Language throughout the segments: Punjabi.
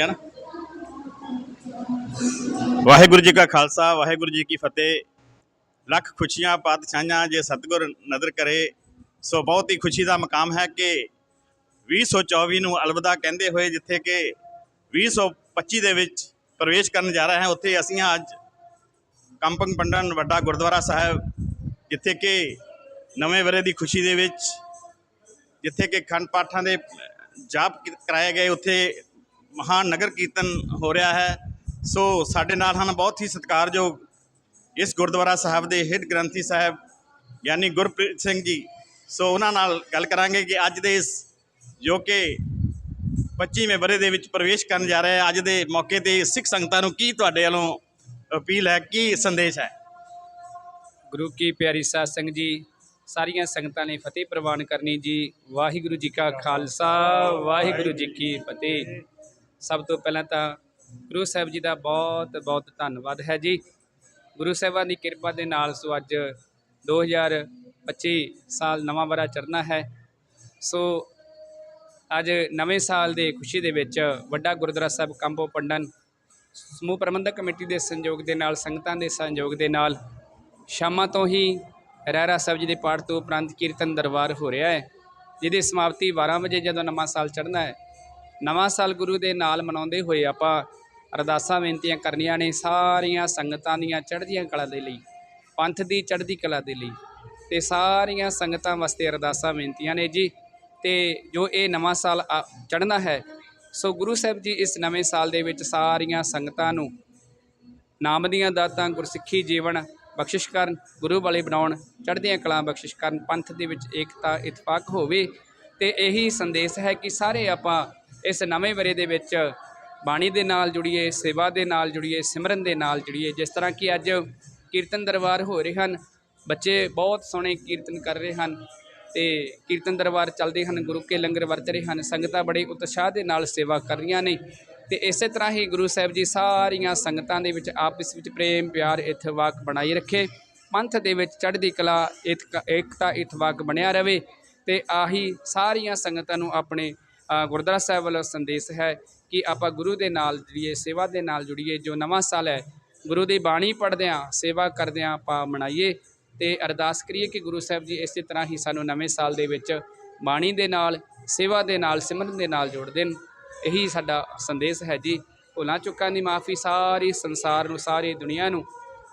ਗਿਆ ਨਾ? ਵਾਹਿਗੁਰੂ ਜੀ ਕਾ ਖਾਲਸਾ, ਵਾਹਿਗੁਰੂ ਜੀ ਕੀ ਫਤਿਹ। ਲੱਖ ਖੁਸ਼ੀਆਂ ਪਾਤਸ਼ਾਹਾਂ ਜੇ ਸਤਿਗੁਰ ਨਦਰ ਕਰੇ, ਸੋ ਬਹੁਤ ਹੀ ਖੁਸ਼ੀ ਦਾ ਮਕਾਮ ਹੈ ਕਿ 2024 ਨੂੰ ਅਲਵਿਦਾ ਕਹਿੰਦੇ ਹੋਏ ਜਿੱਥੇ ਕਿ 2025 ਦੇ ਵਿੱਚ ਪ੍ਰਵੇਸ਼ ਕਰਨ ਜਾ ਰਹੇ ਹਾਂ, ਉੱਥੇ ਅਸੀਂ ਅੱਜ ਕੰਪੰਗ ਪੰਡਨ ਵੱਡਾ ਗੁਰਦੁਆਰਾ ਸਾਹਿਬ, ਜਿੱਥੇ ਕਿ ਨਵੇਂ ਵਰੇ ਦੀ ਖੁਸ਼ੀ ਦੇ ਵਿੱਚ ਜਿੱਥੇ ਕਿ ਖੰਡ ਪਾਠਾਂ ਦੇ ਜਾਪ ਕੀ- ਕਰਾਏ ਗਏ, ਉੱਥੇ ਮਹਾਨ ਨਗਰ ਕੀਰਤਨ ਹੋ ਰਿਹਾ ਹੈ। ਸੋ ਸਾਡੇ ਨਾਲ ਹਨ ਬਹੁਤ ਹੀ ਸਤਿਕਾਰਯੋਗ ਇਸ ਗੁਰਦੁਆਰਾ ਸਾਹਿਬ ਦੇ ਹਿੱਡ ਗ੍ਰੰਥੀ ਸਾਹਿਬ, ਯਾਨੀ ਗੁਰਪ੍ਰੀਤ ਸਿੰਘ ਜੀ। ਸੋ ਉਹਨਾਂ ਨਾਲ ਗੱਲ ਕਰਾਂਗੇ ਕਿ ਅੱਜ ਦੇ ਇਸ ਜੋ ਕਿ 25ਵੇਂ ਵਰੇ ਦੇ ਵਿੱਚ ਪ੍ਰਵੇਸ਼ ਕਰਨ ਜਾ ਰਿਹਾ ਹੈ ਅੱਜ ਦੇ ਮੌਕੇ ਤੇ ਸਿੱਖ ਸੰਗਤਾਂ ਨੂੰ ਕੀ ਤੁਹਾਡੇ ਵੱਲੋਂ ਅਪੀਲ ਹੈ, ਕੀ ਸੰਦੇਸ਼ ਹੈ? ਗੁਰੂ ਕੀ ਪਿਆਰੀ ਸਾਧ ਸੰਗਤ ਜੀ, ਸਾਰੀਆਂ ਸੰਗਤਾਂ ਨੇ ਫਤਿਹ ਪ੍ਰਵਾਨ ਕਰਨੀ ਜੀ। ਵਾਹਿਗੁਰੂ ਜੀ ਕਾ ਖਾਲਸਾ, ਵਾਹਿਗੁਰੂ ਜੀ ਕੀ ਫਤਿਹ। ਸਭ ਤੋਂ ਪਹਿਲਾਂ ਤਾਂ ਗੁਰੂ ਸਾਹਿਬ ਜੀ ਦਾ ਬਹੁਤ ਬਹੁਤ ਧੰਨਵਾਦ ਹੈ ਜੀ। ਗੁਰੂ ਸਾਹਿਬਾਂ ਦੀ ਕਿਰਪਾ ਦੇ ਨਾਲ ਸੋ ਅੱਜ 2025 ਸਾਲ ਨਵਾਂ ਬਰਾ ਚੜ੍ਹਨਾ ਹੈ। ਸੋ ਅੱਜ ਨਵੇਂ ਸਾਲ ਦੇ ਖੁਸ਼ੀ ਦੇ ਵਿੱਚ ਵੱਡਾ ਗੁਰਦੁਆਰਾ ਸਾਹਿਬ ਕੰਬੋ ਪੰਡਨ ਸਮੂਹ ਪ੍ਰਬੰਧਕ ਕਮੇਟੀ ਦੇ ਸੰਯੋਗ ਦੇ ਨਾਲ, ਸੰਗਤਾਂ ਦੇ ਸੰਯੋਗ ਦੇ ਨਾਲ ਸ਼ਾਮਾਂ ਤੋਂ ਹੀ ਰਹਿਰਾ ਸਾਹਿਬ ਜੀ ਦੇ ਪਾਠ ਤੋਂ ਉਪਰੰਤ ਕੀਰਤਨ ਦਰਬਾਰ ਹੋ ਰਿਹਾ ਹੈ, ਜਿਹਦੀ ਸਮਾਪਤੀ 12 ਵਜੇ ਜਦੋਂ ਨਵਾਂ ਸਾਲ ਚੜ੍ਹਨਾ ਹੈ ਨਵਾਂ ਸਾਲ ਗੁਰੂ ਦੇ ਨਾਲ ਮਨਾਉਂਦੇ ਹੋਏ ਆਪਾਂ ਅਰਦਾਸਾਂ, ਬੇਨਤੀਆਂ ਕਰਨੀਆਂ ਨੇ ਸਾਰੀਆਂ ਸੰਗਤਾਂ ਦੀਆਂ ਚੜ੍ਹਦੀਆਂ ਕਲਾ ਦੇ ਲਈ, ਪੰਥ ਦੀ ਚੜ੍ਹਦੀ ਕਲਾ ਦੇ ਲਈ ਤੇ ਸਾਰੀਆਂ ਸੰਗਤਾਂ ਵਾਸਤੇ ਅਰਦਾਸਾਂ, ਬੇਨਤੀਆਂ ਨੇ ਜੀ। ਤੇ ਜੋ ਇਹ ਨਵਾਂ ਸਾਲ ਚੜ੍ਹਨਾ ਹੈ, ਸੋ ਗੁਰੂ ਸਾਹਿਬ ਜੀ ਇਸ ਨਵੇਂ ਸਾਲ ਦੇ ਵਿੱਚ ਸਾਰੀਆਂ ਸੰਗਤਾਂ ਨੂੰ ਨਾਮ ਦੀਆਂ ਦਾਤਾਂ, ਗੁਰਸਿੱਖੀ ਜੀਵਨ ਬਖਸ਼ਿਸ਼ ਕਰਨ, ਗੁਰੂ ਵਾਲੇ ਬਣਾਉਣ, ਚੜ੍ਹਦੀਆਂ ਕਲਾਂ ਬਖਸ਼ਿਸ਼ ਕਰਨ, ਪੰਥ ਦੇ ਵਿੱਚ ਏਕਤਾ, ਇਤਫਾਕ ਹੋਵੇ ਤੇ ਇਹੀ ਸੰਦੇਸ਼ ਹੈ ਕਿ ਸਾਰੇ ਆਪਾਂ ਇਸ ਨਵੇਂ ਵਰੇ ਦੇ ਵਿੱਚ ਬਾਣੀ ਦੇ ਨਾਲ ਜੁੜੀਏ, ਸੇਵਾ ਦੇ ਨਾਲ ਜੁੜੀਏ, ਸਿਮਰਨ ਦੇ ਨਾਲ ਜੁੜੀਏ, ਜਿਸ ਤਰ੍ਹਾਂ ਕਿ ਅੱਜ ਕੀਰਤਨ ਦਰਬਾਰ ਹੋ ਰਹੇ ਹਨ। ਬੱਚੇ ਬਹੁਤ ਸੋਹਣੇ ਕੀਰਤਨ ਕਰ ਰਹੇ ਹਨ ਤੇ ਕੀਰਤਨ ਦਰਬਾਰ ਚੱਲਦੇ ਹਨ, ਗੁਰੂ ਕੇ ਲੰਗਰ ਵਰਤ ਰਹੇ ਹਨ, ਸੰਗਤਾਂ ਬੜੇ ਉਤਸ਼ਾਹ ਦੇ ਨਾਲ ਸੇਵਾ ਕਰ ਰਹੀਆਂ ਨੇ ਤੇ ਇਸੇ ਤਰ੍ਹਾਂ ਹੀ ਗੁਰੂ ਸਾਹਿਬ ਜੀ ਸਾਰੀਆਂ ਸੰਗਤਾਂ ਦੇ ਵਿੱਚ ਆਪਸ ਵਿੱਚ ਪ੍ਰੇਮ, ਪਿਆਰ ਇਤਫਾਕ ਬਣਾਈ ਰੱਖੇ। ਪੰਥ ਦੇ ਵਿੱਚ ਚੜ੍ਹਦੀ ਕਲਾ, ਇਤਕ- ਏਕਤਾ ਇਤਫਾਕ ਬਣਿਆ ਰਵੇ ਤੇ ਆਹੀ ਸਾਰੀਆਂ ਸੰਗਤਾਂ ਨੂੰ ਆਪਣੇ ਗੁਰਦੁਆਰਾ ਸਾਹਿਬ ਵੱਲੋਂ ਸੰਦੇਸ਼ ਹੈ ਕਿ ਆਪਾਂ ਗੁਰੂ ਦੇ ਨਾਲ ਜੁੜੀਏ, ਸੇਵਾ ਦੇ ਨਾਲ ਜੁੜੀਏ, ਜੋ ਨਵਾਂ ਸਾਲ ਹੈ, ਗੁਰੂ ਦੀ ਬਾਣੀ ਪੜ੍ਹਦਿਆਂ ਸੇਵਾ ਕਰਦਿਆਂ ਆਪਾਂ ਮਨਾਈਏ ਤੇ ਅਰਦਾਸ ਕਰੀਏ ਕਿ ਗੁਰੂ ਸਾਹਿਬ ਜੀ ਇਸੇ ਤਰ੍ਹਾਂ ਹੀ ਸਾਨੂੰ ਨਵੇਂ ਸਾਲ ਦੇ ਵਿੱਚ ਬਾਣੀ ਦੇ ਨਾਲ, ਸੇਵਾ ਦੇ ਨਾਲ, ਸਿਮਰਨ ਦੇ ਨਾਲ ਜੋੜ ਦੇਣ। ਇਹੀ ਸਾਡਾ ਸੰਦੇਸ਼ ਹੈ ਜੀ। ਭੁੱਲਾਂ ਚੁੱਕਾਂ ਦੀ ਮਾਫੀ ਸਾਰੀ ਸੰਸਾਰ ਨੂੰ, ਸਾਰੀ ਦੁਨੀਆ ਨੂੰ,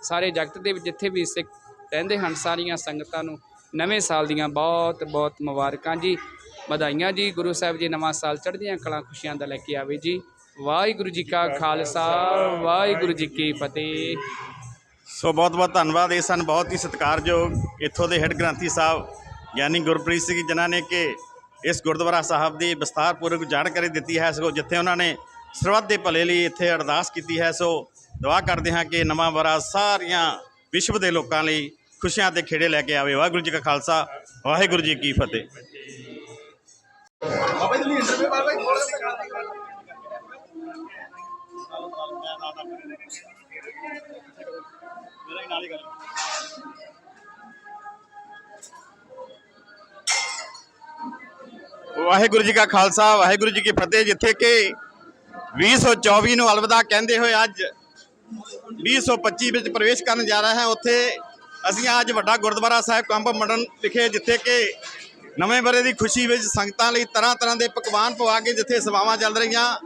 ਸਾਰੇ ਜਗਤ ਦੇ ਵਿੱਚ ਜਿੱਥੇ ਵੀ ਸਿੱਖ ਰਹਿੰਦੇ ਹਨ, ਸਾਰੀਆਂ ਸੰਗਤਾਂ ਨੂੰ ਨਵੇਂ ਸਾਲ ਦੀਆਂ ਬਹੁਤ ਬਹੁਤ ਮੁਬਾਰਕਾਂ ਜੀ। ਵਧਾਈਆਂ ਜੀ, ਗੁਰੂ ਸਾਹਿਬ ਜੀ ਨਵਾਂ ਸਾਲ ਚੜ੍ਹਦੀਆਂ ਕਲਾਂ ਖੁਸ਼ੀਆਂ ਦਾ ਲੈ ਕੇ ਆਵੇ ਜੀ। ਵਾਹਿਗੁਰੂ ਜੀ ਕਾ ਖਾਲਸਾ, ਵਾਹਿਗੁਰੂ ਜੀ ਕੀ ਫਤਿਹ। ਸੋ ਬਹੁਤ ਬਹੁਤ ਧੰਨਵਾਦ, ਇਹ ਸਨ ਬਹੁਤ ਹੀ ਸਤਿਕਾਰਯੋਗ ਇੱਥੋਂ ਦੇ ਹੈੱਡ ਗ੍ਰੰਥੀ ਸਾਹਿਬ, ਯਾਨੀ ਗੁਰਪ੍ਰੀਤ ਸਿੰਘ ਜਿਨ੍ਹਾਂ ਨੇ ਕਿ ਇਸ ਗੁਰਦੁਆਰਾ ਸਾਹਿਬ ਦੀ ਵਿਸਥਾਰਪੂਰਵਕ ਜਾਣਕਾਰੀ ਦਿੱਤੀ ਹੈ ਸੋ ਜਿੱਥੇ ਉਹਨਾਂ ਨੇ ਸਰਬੱਤ ਦੇ ਭਲੇ ਲਈ ਇੱਥੇ ਅਰਦਾਸ ਕੀਤੀ ਹੈ, ਸੋ ਦੁਆ ਕਰਦੇ ਹਾਂ ਕਿ ਨਵਾਂ ਵਰਾ ਸਾਰੀਆਂ ਵਿਸ਼ਵ ਦੇ ਲੋਕਾਂ ਲਈ ਖੁਸ਼ੀਆਂ ਤੇ ਖੇੜੇ ਲੈ ਕੇ ਆਵੇ। ਵਾਹਿਗੁਰੂ ਜੀ ਕਾ ਖਾਲਸਾ, ਵਾਹਿਗੁਰੂ ਜੀ ਕੀ ਫਤਿਹ। ਵਾਹਿਗੁਰੂ ਜੀ ਕਾ ਖਾਲਸਾ ਵਾਹਿਗੁਰੂ ਜੀ ਕੀ ਫਤਿਹ। ਜਿੱਥੇ ਕਿ 2024 ਨੂੰ ਅਲਵਿਦਾ ਕਹਿੰਦੇ ਹੋਏ ਅੱਜ 2025 ਵਿੱਚ ਪ੍ਰਵੇਸ਼ ਕਰਨ ਜਾ ਰਿਹਾ ਹੈ। ਉੱਥੇ ਅਸੀਂ ਅੱਜ ਵੱਡਾ ਗੁਰਦੁਆਰਾ ਸਾਹਿਬ ਕੰਬ ਮੰਡਨ ਵਿਖੇ ਜਿੱਥੇ ਕਿ ਨਵੇਂ ਬਰੇ ਦੀ ਖੁਸ਼ੀ ਵਿੱਚ ਸੰਗਤਾਂ ਲਈ ਤਰ੍ਹਾਂ ਤਰ੍ਹਾਂ ਦੇ ਪਕਵਾਨ ਪਵਾ ਕੇ ਜਿੱਥੇ ਸੇਵਾਵਾਂ ਚੱਲ ਰਹੀਆਂ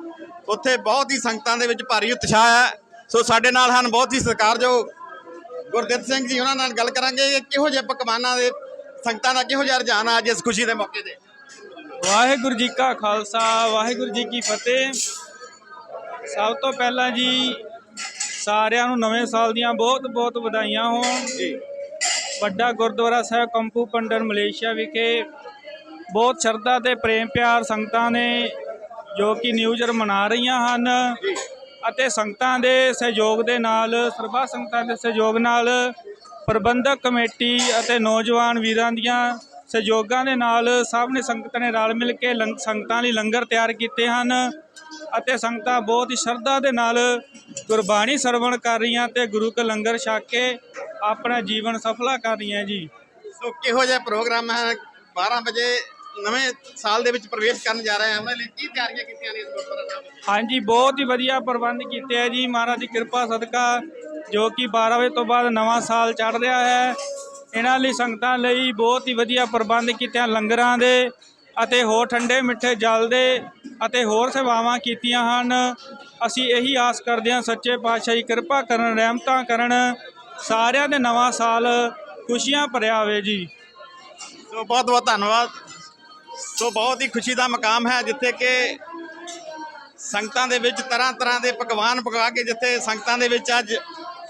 ਉੱਥੇ ਬਹੁਤ ਹੀ ਸੰਗਤਾਂ ਦੇ ਵਿੱਚ ਭਾਰੀ ਉਤਸ਼ਾਹ ਹੈ। ਸੋ ਸਾਡੇ ਨਾਲ ਹਨ ਬਹੁਤ ਹੀ ਸਤਿਕਾਰਯੋਗ ਗੁਰਦਿੱਤ ਸਿੰਘ ਜੀ ਉਹਨਾਂ ਨਾਲ ਗੱਲ ਕਰਾਂਗੇ ਕਿ ਕਿਹੋ ਜਿਹੇ ਪਕਵਾਨਾਂ ਦੇ ਸੰਗਤਾਂ ਦਾ ਕਿਹੋ ਜਿਹਾ ਰੁਝਾਨ ਆ ਅੱਜ ਇਸ ਖੁਸ਼ੀ ਦੇ ਮੌਕੇ ਤੇ? ਵਾਹਿਗੁਰੂ ਜੀ ਕਾ ਖਾਲਸਾ ਵਾਹਿਗੁਰੂ ਜੀ ਕੀ ਫਤਿਹ। ਸਭ ਤੋਂ ਪਹਿਲਾਂ ਜੀ ਸਾਰਿਆਂ ਨੂੰ ਨਵੇਂ ਸਾਲ ਦੀਆਂ ਬਹੁਤ ਬਹੁਤ ਵਧਾਈਆਂ ਹੋਣ। ਜੀ। ਵੱਡਾ ਗੁਰਦੁਆਰਾ ਸਾਹਿਬ ਕੰਪੂ ਪੰਡਰ ਮਲੇਸ਼ੀਆ ਵਿਖੇ ਬਹੁਤ ਸ਼ਰਧਾ ਤੇ ਪ੍ਰੇਮ ਪਿਆਰ ਸੰਗਤਾਂ ਨੇ ਜੋ ਕਿ ਨਿਊ ਈਅਰ ਮਨਾ ਰਹੀਆਂ ਹਨ ਅਤੇ ਸੰਗਤਾਂ ਦੇ ਸਹਿਯੋਗ ਦੇ ਨਾਲ ਸਰਬਾ ਸੰਗਤਾਂ ਦੇ ਸਹਿਯੋਗ ਨਾਲ ਪ੍ਰਬੰਧਕ ਕਮੇਟੀ ਅਤੇ ਨੌਜਵਾਨ ਵੀਰਾਂ ਦੀਆਂ ਸਹਿਯੋਗਾਂ ਦੇ ਨਾਲ ਸਭ ਨੇ ਸੰਗਤਾਂ ਨੇ ਰਲ ਮਿਲ ਕੇ ਲੰਗ- ਸੰਗਤਾਂ ਲਈ ਲੰਗਰ ਤਿਆਰ ਕੀਤੇ ਹਨ ਅਤੇ ਸੰਗਤਾਂ ਬਹੁਤ ਹੀ ਸ਼ਰਧਾ ਦੇ ਨਾਲ ਗੁਰਬਾਣੀ ਸਰਵਣ ਕਰ ਰਹੀਆਂ ਤੇ ਗੁਰੂ ਕੇ ਲੰਗਰ ਛਕ ਕੇ ਆਪਣਾ ਜੀਵਨ ਸਫਲਾ ਕਰ ਰਹੀਆਂ ਜੀ। ਸੋ ਕਿਹੋ ਜਿਹਾ ਪ੍ਰੋਗਰਾਮ ਹੈ? 12 ਵਜੇ ਨਵੇਂ ਸਾਲ ਦੇ ਵਿੱਚ ਪ੍ਰਵੇਸ਼ ਕਰਨ ਜਾ ਰਹੇ ਹਾਂ। ਉਹਨਾਂ ਲਈ ਕੀ ਤਿਆਰੀਆਂ ਕੀਤੀਆਂ ਨੇ ਇਸ ਗੁਰਦੁਆਰਾ ਸਾਹਿਬ ਵਿੱਚ ਹਾਂਜੀ ਬਹੁਤ ਹੀ ਵਧੀਆ ਪ੍ਰਬੰਧ ਕੀਤੇ ਹੈ ਜੀ। ਮਹਾਰਾਜ ਦੀ ਕਿਰਪਾ ਸਦਕਾ ਜੋ ਕਿ 12 ਵਜੇ ਤੋਂ ਬਾਅਦ ਨਵਾਂ ਸਾਲ ਚੜ ਰਿਹਾ ਹੈ। ਇਹਨਾਂ ਲਈ ਸੰਗਤਾਂ ਲਈ ਬਹੁਤ ਹੀ ਵਧੀਆ ਪ੍ਰਬੰਧ ਕੀਤੇ ਹਨ ਲੰਗਰਾਂ ਦੇ ਅਤੇ ਹੋਰ ਠੰਡੇ ਮਿੱਠੇ ਜਲ ਦੇ ਅਤੇ ਹੋਰ ਸੇਵਾਵਾਂ ਕੀਤੀਆਂ ਹਨ। ਅਸੀਂ ਇਹੀ ਆਸ ਕਰਦੇ ਹਾਂ ਸੱਚੇ ਪਾਤਸ਼ਾਹ ਜੀ ਕਿਰਪਾ ਕਰਨ ਰਹਿਮਤਾਂ ਕਰਨ ਸਾਰਿਆਂ ਦੇ ਨਵਾਂ ਸਾਲ ਖੁਸ਼ੀਆਂ ਭਰਿਆ ਹੋਵੇ ਜੀ। ਸੋ ਬਹੁਤ ਬਹੁਤ ਧੰਨਵਾਦ। ਸੋ ਬਹੁਤ ਹੀ ਖੁਸ਼ੀ ਦਾ ਮਕਾਮ ਹੈ ਜਿੱਥੇ ਕਿ ਸੰਗਤਾਂ ਦੇ ਵਿੱਚ ਤਰ੍ਹਾਂ ਤਰ੍ਹਾਂ ਦੇ ਪਕਵਾਨ ਪਕਾ ਕੇ ਜਿੱਥੇ ਸੰਗਤਾਂ ਦੇ ਵਿੱਚ ਅੱਜ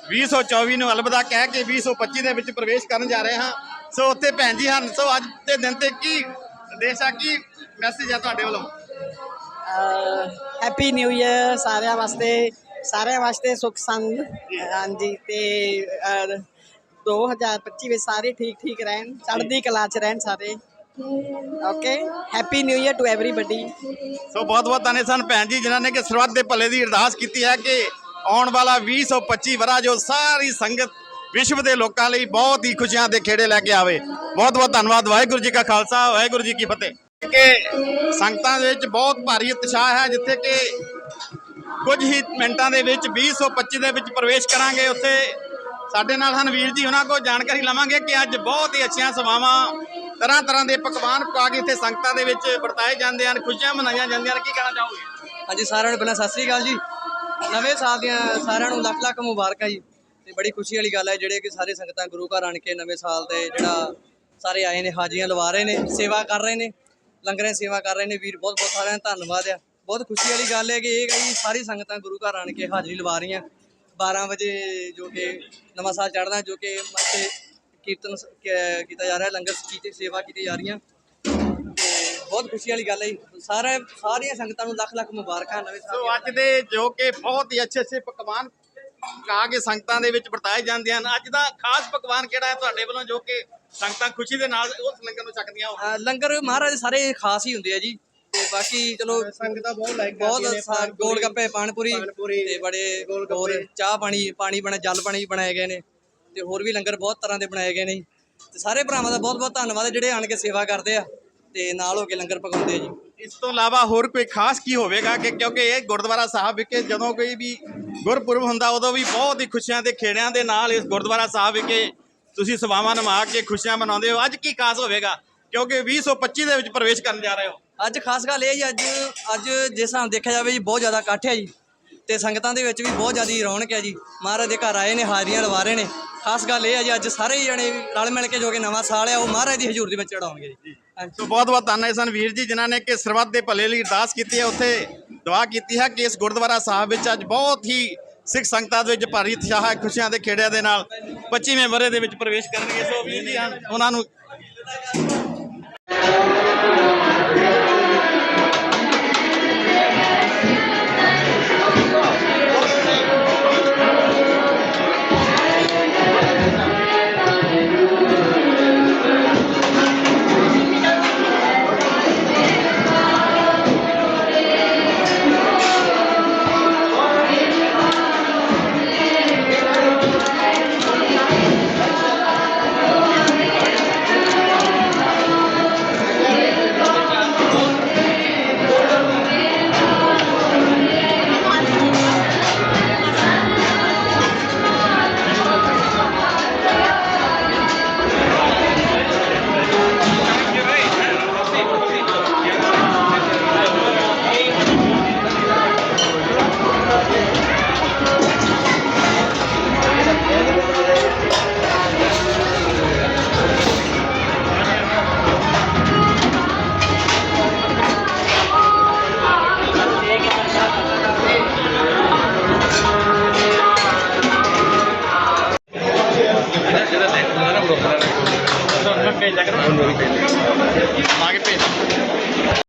2024 ਨੂੰ ਅਲਵਿਦਾ ਕਹਿ ਕੇ 2025 ਦੇ ਵਿੱਚ ਪ੍ਰਵੇਸ਼ ਕਰਨ ਜਾ ਰਹੇ ਹਾਂ। ਸੋ ਉੱਥੇ ਭੈਣ ਜੀ ਹਨ ਸੋ ਅੱਜ ਦੇ ਦਿਨ ਤੇ ਕੀ ਸੰਦੇਸ਼ ਆ ਕੀ ਮੈਸੇਜ ਹੈ ਤੁਹਾਡੇ ਵੱਲੋਂ? ਹੈਪੀ ਨਿਊ ਇਅਰ ਸਾਰਿਆਂ ਵਾਸਤੇ ਸਾਰਿਆਂ ਵਾਸਤੇ ਸੁੱਖ ਸੰਦ ਹਾਂਜੀ ਤੇ ਅਹ, 2025 ਵਿੱਚ ਸਾਰੇ ਠੀਕ ਠੀਕ ਰਹਿਣ ਚੜ੍ਹਦੀ ਕਲਾ ਚ ਰਹਿਣ ਸਾਰੇ। Okay happy new year to everybody so ਬਹੁਤ ਬਹੁਤ ਧੰਨੇ ਸਨ ਭੈਣ ਜੀ ਜਿਨ੍ਹਾਂ ਨੇ ਕਿ ਸਰਬੱਤ ਦੇ ਭਲੇ ਦੀ ਅਰਦਾਸ ਕੀਤੀ ਹੈ ਕਿ ਆਉਣ ਵਾਲਾ 2025 ਵਰਾ ਜੋ ਸਾਰੀ ਸੰਗਤ ਵਿਸ਼ਵ ਦੇ ਲੋਕਾਂ ਲਈ ਬਹੁਤ ਹੀ ਖੁਸ਼ੀਆਂ ਦੇ ਖੇੜੇ ਲੈ ਕੇ ਆਵੇ ਬਹੁਤ ਬਹੁਤ ਧੰਨਵਾਦ ਵਾਹਿਗੁਰੂ ਜੀ ਕਾ ਖਾਲਸਾ ਵਾਹਿਗੁਰੂ ਜੀ ਕੀ ਫਤਿਹ ਕਿ ਸੰਗਤਾਂ ਦੇ ਵਿੱਚ ਬਹੁਤ ਭਾਰੀ ਉਤਸ਼ਾਹ ਹੈ ਜਿੱਥੇ ਕਿ ਕੁਝ ਹੀ ਮਿੰਟਾਂ ਦੇ ਵਿੱਚ 2025 ਦੇ ਵਿੱਚ ਪ੍ਰਵੇਸ਼ ਕਰਾਂਗੇ ਉੱਥੇ ਸਾਡੇ ਨਾਲ ਹਨ ਵੀਰ ਜੀ ਉਹਨਾਂ ਕੋਲ ਜਾਣਕਾਰੀ ਲਵਾਂਗੇ ਕਿ ਅੱਜ ਬਹੁਤ ਹੀ ਅੱਛੀਆਂ ਸੇਵਾਵਾਂ ਤਰ੍ਹਾਂ ਤਰ੍ਹਾਂ ਦੇ ਪਕਵਾਨ ਪਕਾ ਕੇ ਇੱਥੇ ਸੰਗਤਾਂ ਦੇ ਵਿੱਚ ਵਰਤਾਏ ਜਾਂਦੇ ਹਨ, ਖੁਸ਼ੀਆਂ ਮਨਾਈਆਂ ਜਾਂਦੀਆਂ ਹਨ। ਕੀ ਕਹਿਣਾ ਚਾਹੋਗੇ? ਹਾਂਜੀ, ਸਾਰਿਆਂ ਨੂੰ ਪਹਿਲਾਂ ਸਤਿ ਸ੍ਰੀ ਅਕਾਲ ਜੀ। ਨਵੇਂ ਸਾਲ ਦੀਆਂ ਸਾਰਿਆਂ ਨੂੰ ਲੱਖ ਲੱਖ ਮੁਬਾਰਕਾਂ ਜੀ। ਤੇ ਬੜੀ ਖੁਸ਼ੀ ਵਾਲੀ ਗੱਲ ਹੈ, ਜਿਹੜੇ ਕਿ ਸਾਰੇ ਸੰਗਤਾਂ ਗੁਰੂ ਘਰ ਆਣ ਕੇ ਨਵੇਂ ਸਾਲ ਤੇ ਜਿਹੜਾ ਸਾਰੇ ਆਏ ਨੇ, ਹਾਜ਼ਰੀਆਂ ਲਵਾ ਰਹੇ ਨੇ, ਸੇਵਾ ਕਰ ਰਹੇ ਨੇ, ਲੰਗਰਾਂ ਸੇਵਾ ਕਰ ਰਹੇ ਨੇ। ਵੀਰ ਬਹੁਤ ਬਹੁਤ ਸਾਰਿਆਂ ਦਾ ਧੰਨਵਾਦ ਆ। ਬਹੁਤ ਖੁਸ਼ੀ ਵਾਲੀ ਗੱਲ ਹੈ ਕਿ ਇਹ ਗਈ ਸਾਰੀ ਸੰਗਤਾਂ ਗੁਰੂ ਘਰ ਆਣ ਕੇ ਹਾਜ਼ਰੀ ਲਵਾ ਰਹੀਆਂ। 12 ਵਜੇ ਜੋ ਕਿ ਨਵਾਂ ਸਾਲ ਚੜ੍ਹਦਾ, ਜੋ ਕਿ ਇੱਥੇ ਕੀਰਤਨ ਸ- ਕ- ਕੀਤਾ ਜਾ ਰਿਹਾ ਲੰਗਰ ਕੀਤੀ ਸੇਵਾ ਕੀਤੀ ਜਾ ਰਹੀਆਂ। ਤੇ ਬਹੁਤ ਖੁਸ਼ੀ ਵਾਲੀ ਗੱਲ ਹੈ ਜੀ। ਸਾਰੇ ਸਾਰੀਆਂ ਸੰਗਤਾਂ ਨੂੰ ਲੱਖ ਲੱਖ ਮੁਬਾਰਕਾਂ ਨਵੇਂ ਸਾਲ ਸੋ ਦੀਆਂ। ਅੱਜ ਦੇ ਜੋ ਕਿ ਬਹੁਤ ਹੀ ਅੱਛੇ ਅੱਛੇ ਪਕਵਾਨ ਪਕਾ ਕੇ ਸੰਗਤਾਂ ਦੇ ਵਿੱਚ ਵਰਤਾਏ ਜਾਂਦੇ ਹਨ। ਅੱਜ ਦਾ ਖਾਸ ਪਕਵਾਨ ਕਿਹੜਾ ਹੈ ਤੁਹਾਡੇ ਵੱਲੋਂ ਜੋ ਕਿ ਸੰਗਤਾਂ ਖੁਸ਼ੀ ਦੇ ਨਾਲ ਉਸ ਲੰਗਰ ਨੂੰ ਛਕਦੀਆਂ ਹੋਣ? ਲੰਗਰ ਮਹਾਰਾਜ ਦੇ ਸਾਰੇ ਖਾਸ ਹੀ ਹੁੰਦੇ ਆ ਜੀ। ਤੇ ਬਾਕੀ ਚਲੋ ਸੰਗਤਾਂ ਬਹੁਤ ਲਾਈਕ ਬਹੁਤ ਸਾ- ਗੋਲ ਗੱਪੇ ਪਾਣਪੂਰੀ ਤੇ ਬੜੇ ਹੋਰ ਚਾਹ ਪਾਣੀ ਪਾਣੀ ਬਣਾ ਜਲ ਪਾਣੀ ਬਣਾਏ ਗਏ ਨੇ। ਤੇ ਹੋਰ ਵੀ ਲੰਗਰ ਬਹੁਤ ਤਰ੍ਹਾਂ ਦੇ ਬਣਾਏ ਗਏ ਨੇ ਜੀ। ਤੇ ਸਾਰੇ ਭਰਾਵਾਂ ਦਾ ਬਹੁਤ ਬਹੁਤ ਧੰਨਵਾਦ ਹੈ ਜਿਹੜੇ ਆਣ ਕੇ ਸੇਵਾ ਕਰਦੇ ਆ ਤੇ ਨਾਲ ਹੋ ਕੇ ਲੰਗਰ ਪਕਾਉਂਦੇ ਆ ਜੀ। ਇਸ ਤੋਂ ਇਲਾਵਾ ਹੋਰ ਕੋਈ ਖਾਸ ਕੀ ਹੋਵੇਗਾ ਕਿ ਕਿਉਂਕਿ ਇਹ ਗੁਰਦੁਆਰਾ ਸਾਹਿਬ ਵਿਖੇ ਜਦੋਂ ਕੋਈ ਵੀ ਗੁਰਪੁਰਬ ਹੁੰਦਾ ਉਦੋਂ ਵੀ ਬਹੁਤ ਹੀ ਖੁਸ਼ੀਆਂ ਦੇ ਖੇੜਿਆਂ ਦੇ ਨਾਲ ਇਸ ਗੁਰਦੁਆਰਾ ਸਾਹਿਬ ਵਿਖੇ ਤੁਸੀਂ ਸਵਾਵਾਂ ਨਿਭਾ ਕੇ ਖੁਸ਼ੀਆਂ ਮਨਾਉਂਦੇ ਹੋ। ਅੱਜ ਕੀ ਖਾਸ ਹੋਵੇਗਾ ਕਿਉਂਕਿ 2025 ਦੇ ਵਿੱਚ ਪ੍ਰਵੇਸ਼ ਕਰਨ ਜਾ ਰਹੇ ਹੋ। ਅੱਜ ਖਾਸ ਗੱਲ ਇਹ ਜੀ ਅੱਜ ਅੱਜ ਜਿਸ ਹਿਸਾਬ ਦੇਖਿਆ ਜਾਵੇ ਜੀ ਬਹੁਤ ਜ਼ਿਆਦਾ ਇਕੱਠ ਹੈ ਜੀ। ਤੇ ਸੰਗਤਾਂ ਦੇ ਵਿੱਚ ਵੀ ਬਹੁਤ ਜ਼ਿਆਦਾ ਰੌਣਕ ਹੈ ਜੀ। ਮਹਾਰਾਜ ਦੇ ਘਰ ਆਏ ਨੇ, ਹਾਜ਼ਰੀਆਂ ਲਵਾ ਰਹੇ ਨੇ। ਖਾਸ ਗੱਲ ਇਹ ਹੈ ਜੀ, ਅੱਜ ਸਾਰੇ ਹੀ ਜਣੇ ਰਲ ਮਿਲ ਕੇ ਜੋ ਕਿ ਨਵਾਂ ਸਾਲ ਹੈ, ਉਹ ਮਹਾਰਾਜ ਦੀ ਹਜ਼ੂਰ ਦੇ ਵਿੱਚ ਚੜਾਉਣਗੇ ਜੀ। ਸੋ ਬਹੁਤ ਬਹੁਤ ਧੰਨਵਾਦ ਸਨ ਵੀਰ ਜੀ, ਜਿਨ੍ਹਾਂ ਨੇ ਕਿ ਸਰਬੱਤ ਦੇ ਭਲੇ ਲਈ ਅਰਦਾਸ ਕੀਤੀ ਹੈ। ਉੱਥੇ ਦੁਆ ਕੀਤੀ ਹੈ ਕਿ ਇਸ ਗੁਰਦੁਆਰਾ ਸਾਹਿਬ ਵਿੱਚ ਅੱਜ ਬਹੁਤ ਹੀ ਸਿੱਖ ਸੰਗਤਾਂ ਦੇ ਵਿੱਚ ਭਾਰੀ ਉਤਸ਼ਾਹ ਹੈ, ਖੁਸ਼ੀਆਂ ਦੇ ਖੇੜਿਆਂ ਦੇ ਨਾਲ 25ਵੇਂ ਵਰੇ ਦੇ ਵਿੱਚ ਪ੍ਰਵੇਸ਼ ਕਰਨਗੇ। ਸੋ ਵੀਰ ਜੀ ਹਨ ਉਹਨਾਂ ਨੂੰ